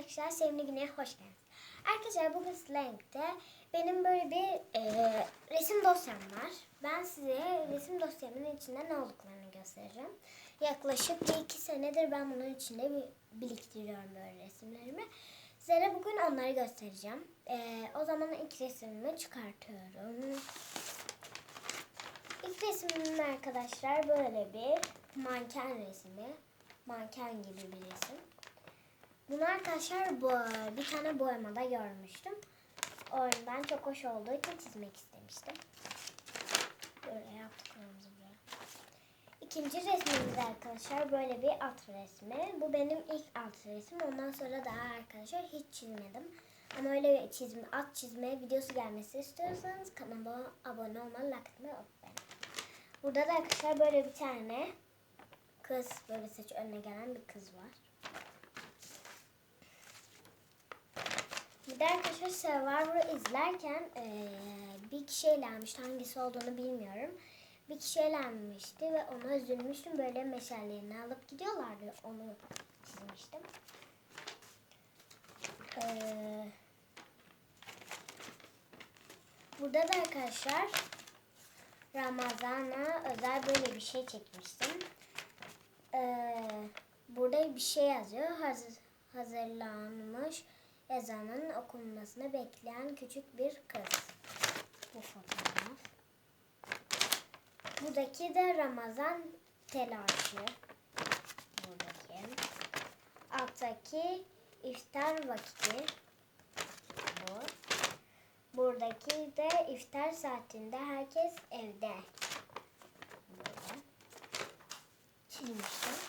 arkadaşlar, Sevimli Güne'ye hoş geldiniz. Arkadaşlar bugün Slank'te benim böyle bir e, resim dosyam var. Ben size resim dosyamın içinde ne olduklarını göstereceğim. Yaklaşık bir iki senedir ben bunun içinde bir biriktiriyorum böyle resimlerimi. Size bugün onları göstereceğim. E, o zaman ilk resmimi çıkartıyorum. İlk resmim arkadaşlar böyle bir manken resmi. Manken gibi bir resim. Bunu arkadaşlar bu bir tane boyamada görmüştüm. O çok hoş olduğu için çizmek istemiştim. Böyle yaptıklarımızı buraya. İkinci resmimiz arkadaşlar böyle bir at resmi. Bu benim ilk at resmim. Ondan sonra daha arkadaşlar hiç çizmedim. Ama öyle bir çizme, at çizme videosu gelmesi istiyorsanız kanalıma abone like atmayı unutmayın. Burada da arkadaşlar böyle bir tane kız, böyle saç önüne gelen bir kız var. Bir de arkadaşlar Survivor'ı izlerken eee, bir kişi eğlenmişti. Hangisi olduğunu bilmiyorum. Bir kişi eğlenmişti ve ona üzülmüştüm. Böyle meşallerini alıp gidiyorlardı. Onu çizmiştim. Eee, burada da arkadaşlar Ramazan'a özel böyle bir şey çekmiştim. Eee, burada bir şey yazıyor. Hazır, hazırlanmış ezanın okunmasını bekleyen küçük bir kız. Bu fotoğraf. Buradaki de Ramazan telaşı. Buradaki. Alttaki iftar vakti. Bu. Buradaki de iftar saatinde herkes evde. Böyle. Çizmiştim.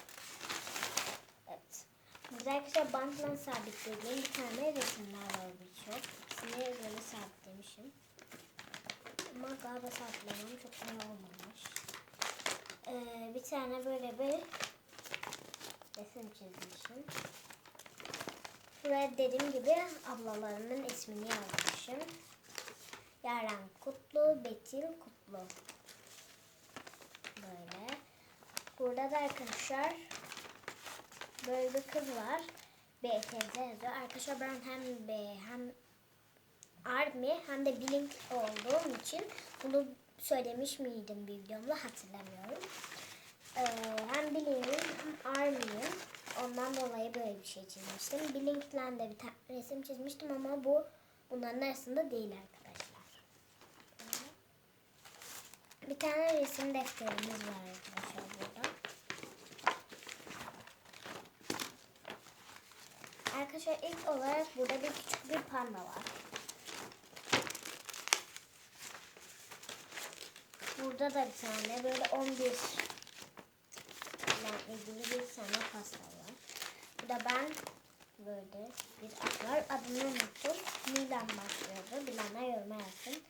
Arkadaşlar bantla sabitlediğim bir tane resimler var birçok. İkisini böyle sabitlemişim. Ama galiba sabitlemem çok iyi olmamış. Ee, bir tane böyle bir resim çizmişim. Buraya dediğim gibi ablalarımın ismini yazmışım. Yaren Kutlu, Betil Kutlu. Böyle. Burada da arkadaşlar böyle bir kız var. BTZ yazıyor. Arkadaşlar ben hem B hem Army hem de Blink olduğum için bunu söylemiş miydim bir videomda hatırlamıyorum. Ee, hem Blink'im hem Army'im. Ondan dolayı böyle bir şey çizmiştim. Blink'le de bir resim çizmiştim ama bu bunların arasında değil arkadaşlar. Bir tane resim defterimiz var arkadaşlar burada. Arkadaşlar ilk olarak burada bir küçük bir panda var. Burada da bir tane böyle 11 ile ilgili bir tane pasta var. Burada ben böyle bir at var. Adını unuttum. Milan başlıyordu. Bilenler yoruma yazsın.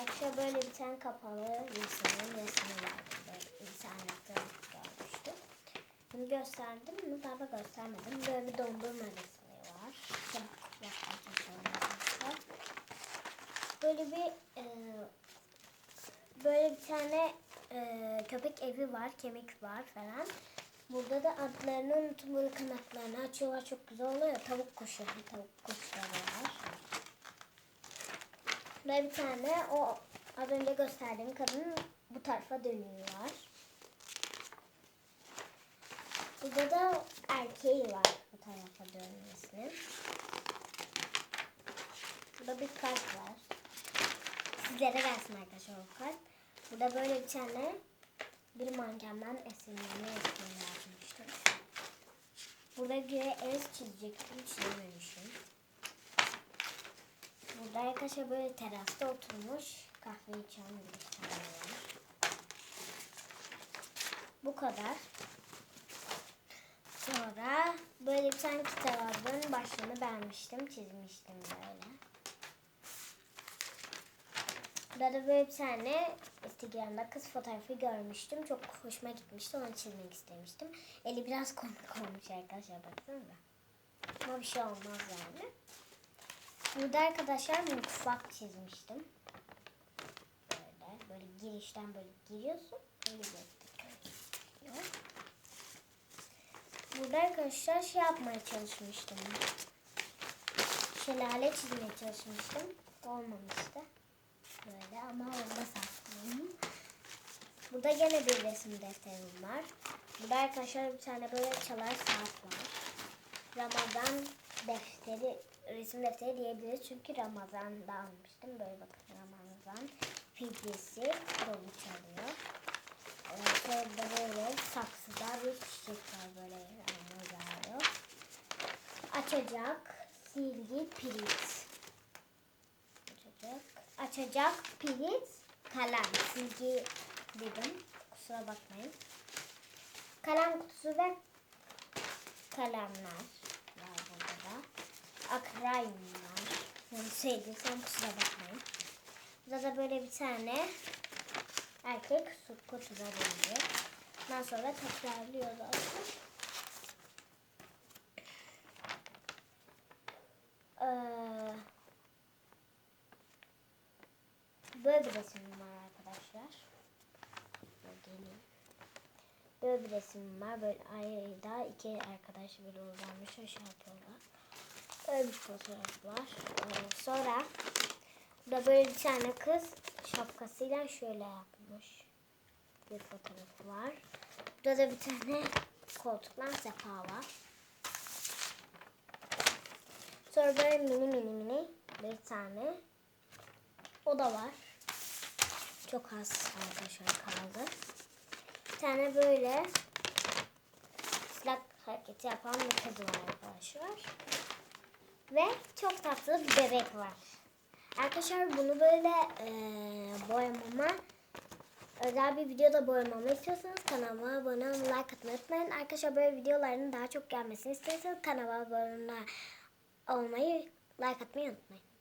Arkadaşlar böyle bir tane kapalı insanın resmi var. Böyle görmüştüm. Bunu gösterdim mi? Galiba göstermedim. Böyle bir dondurma resmi var. Böyle bir e, böyle bir tane e, köpek evi var, kemik var falan. Burada da adlarını unuttum böyle kanatlarını açıyorlar çok güzel oluyor. Tavuk kuşu, tavuk kuşları var. Ve bir tane o az önce gösterdiğim kadın bu tarafa dönüyorlar. Burada da erkeği var bu tarafa dönmesinin. Burada bir kalp var. Sizlere gelsin arkadaşlar o kalp. Burada böyle bir tane bir mankenden esinlenme resmini yazmıştım. Burada göğe ez çizecektim, çizememişim. Burada arkadaşlar böyle terasta oturmuş kahve içen bir tane var. Bu kadar. Sonra böyle bir tane kitabın başlığını beğenmiştim, çizmiştim böyle. Burada da böyle bir tane Instagram'da kız fotoğrafı görmüştüm. Çok hoşuma gitmişti. Onu çizmek istemiştim. Eli biraz komik olmuş arkadaşlar baksanıza. Ama bir şey olmaz yani. Burada arkadaşlar mutfak çizmiştim. Böyle, böyle girişten böyle giriyorsun. Böyle gösteriyor. Burada arkadaşlar şey yapmaya çalışmıştım. Şelale çizmeye çalışmıştım. Olmamıştı. Böyle ama orada saklıyım. Burada gene bir resim defterim var. Burada arkadaşlar bir tane böyle çalar saat var. Ramazan defteri, resim defteri diyebiliriz. Çünkü Ramazan'da almıştım. Böyle bakın Ramazan fidyesi dolu çalıyor. Ee, sonra da böyle saksıda bir çiçek var böyle yağmur yağıyor. Açacak silgi pirinç. Açacak. Açacak pirinç kalem. Silgi dedim. Kusura bakmayın. Kalem kutusu ve kalemler var burada da. Akrayım var. Yani sevdiysem kusura bakmayın. Burada da böyle bir tane erkek su kutuda bulunuyor. Ondan sonra tekrarlıyorlar. Ee, böyle bir resim var arkadaşlar. Böyle. Böyle bir resim var. Böyle ayda iki arkadaş bir uzanmış şey yapıyorlar. Böyle bir fotoğraf var. Ee, sonra burada böyle bir tane kız şapkasıyla şöyle yapmış. Bir fotoğrafı var. Burada da bir tane koltuktan sefa var. Sonra böyle mini mini mini bir tane oda var. Çok az arkadaşlar kaldı. Bir tane böyle silah hareketi yapan bir kız var arkadaşlar. Ve çok tatlı bir bebek var. Arkadaşlar bunu böyle eee boyamama özel bir videoda boyamamı istiyorsanız kanalıma abone olmayı, like atmayı unutmayın. Arkadaşlar böyle videoların daha çok gelmesini istiyorsanız kanalıma abone olmayı, like atmayı unutmayın.